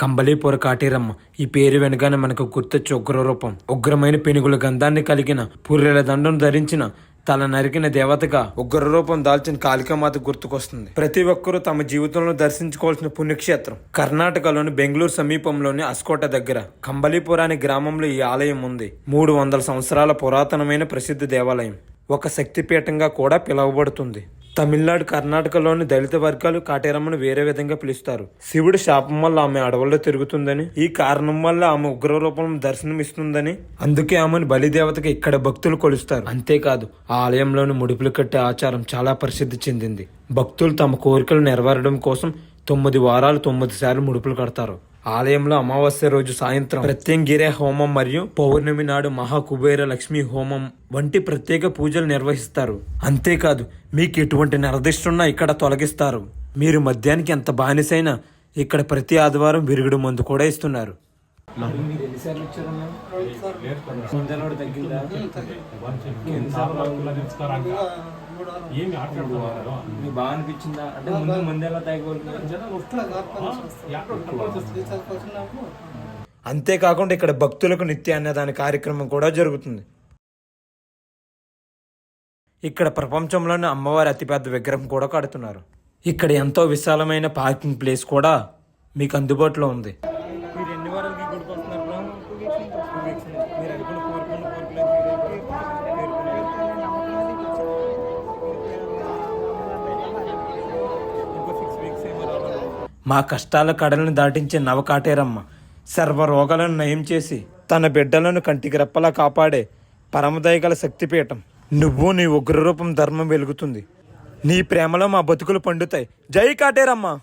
కంబళీపూర కాటేరమ్మ. ఈ పేరు వెనగానే మనకు గుర్తొచ్చే ఉగ్ర రూపం. ఉగ్రమైన పెనుగుల గంధాన్ని కలిగిన పుర్రెల దండం ధరించిన తల నరికిన దేవతగా ఉగ్ర రూపం దాల్చిన కాళికామాత గుర్తుకొస్తుంది. ప్రతి ఒక్కరూ తమ జీవితంలో దర్శించుకోవాల్సిన పుణ్యక్షేత్రం. కర్ణాటకలోని బెంగళూరు సమీపంలోని అస్కోట దగ్గర కంబళీపుర అనే గ్రామంలో ఈ ఆలయం ఉంది. మూడు వందల సంవత్సరాల పురాతనమైన ప్రసిద్ధ దేవాలయం. ఒక శక్తిపీఠంగా కూడా పిలువబడుతుంది. తమిళనాడు కర్ణాటకలోని దళిత వర్గాలు కాటేరమ్మను వేరే విధంగా పిలుస్తారు. శివుడి శాపం వల్ల ఆమె అడవుల్లో తిరుగుతుందని ఈ కారణం వల్ల ఆమె ఉగ్ర రూపం దర్శనమిస్తుందని అందుకే ఆమెను బలిదేవతకి ఇక్కడ భక్తులు కొలుస్తారు. అంతేకాదు ఆ ఆలయంలోని ముడుపులు కట్టే ఆచారం చాలా ప్రసిద్ధి చెందింది. భక్తులు తమ కోరికలు నెరవేరడం కోసం తొమ్మిది వారాలు తొమ్మిది సార్లు ముడుపులు కడతారు. ఆలయంలో అమావాస్య రోజు సాయంత్రం ప్రత్యంగిరే హోమం మరియు పౌర్ణమి నాడు మహాకుబేర లక్ష్మి హోమం వంటి ప్రత్యేక పూజలు నిర్వహిస్తారు. అంతేకాదు మీకు ఎటువంటి నరదిష్టున్నా ఇక్కడ తొలగిస్తారు. మీరు మద్యానికి ఎంత బానిసైనా ఇక్కడ ప్రతి ఆదివారం విరుగుడు మందు కూడా ఇస్తున్నారు. ఏమి ఆటలాడుతున్నారు బాగా అనిపించిందా? అంటే ముందు ముందు ఎలా అంతేకాకుండా ఇక్కడ భక్తులకు నిత్య అన్నదాన కార్యక్రమం కూడా జరుగుతుంది. ఇక్కడ ప్రపంచంలోనే అమ్మవారి అతిపెద్ద విగ్రహం కూడా కడుతున్నారు. ఇక్కడ ఎంతో విశాలమైన పార్కింగ్ ప్లేస్ కూడా మీకు అందుబాటులో ఉంది. మా కష్టాల కడలను దాటించే నవకాటేరమ్మ సర్వ రోగాలను నయం చేసి తన బిడ్డలను కంటికి రెప్పలా కాపాడే పరమదయగల శక్తిపీఠం. నువ్వు నీ ఉగ్రరూపం ధర్మం వెలుగుతుంది. నీ ప్రేమలో మా బతుకులు పండుతాయి. జై కాటేరమ్మ!